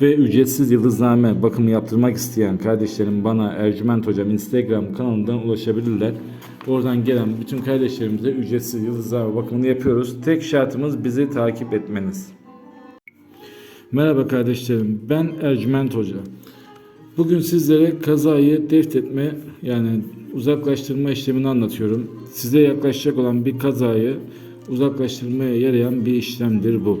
Ve ücretsiz yıldızname bakımı yaptırmak isteyen kardeşlerim bana Ercüment Hocam Instagram kanalından ulaşabilirler. Oradan gelen bütün kardeşlerimize ücretsiz yıldızname bakımını yapıyoruz. Tek şartımız bizi takip etmeniz. Merhaba kardeşlerim ben Ercüment Hoca. Bugün sizlere kazayı deftetme yani uzaklaştırma işlemini anlatıyorum. Size yaklaşacak olan bir kazayı uzaklaştırmaya yarayan bir işlemdir bu.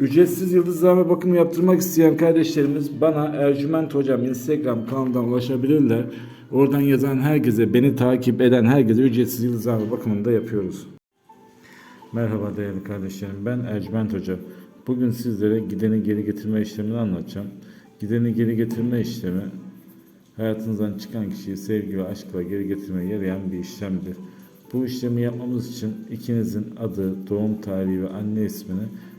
Ücretsiz yıldızlama bakımı yaptırmak isteyen kardeşlerimiz bana Ercüment Hocam Instagram kanalından ulaşabilirler. Oradan yazan herkese, beni takip eden herkese ücretsiz yıldızlama bakımını da yapıyoruz. Merhaba değerli kardeşlerim. Ben Ercüment Hoca. Bugün sizlere gideni geri getirme işlemini anlatacağım. Gideni geri getirme işlemi hayatınızdan çıkan kişiyi sevgi ve aşkla geri getirmeye yarayan bir işlemdir. Bu işlemi yapmamız için ikinizin adı, doğum tarihi ve anne ismini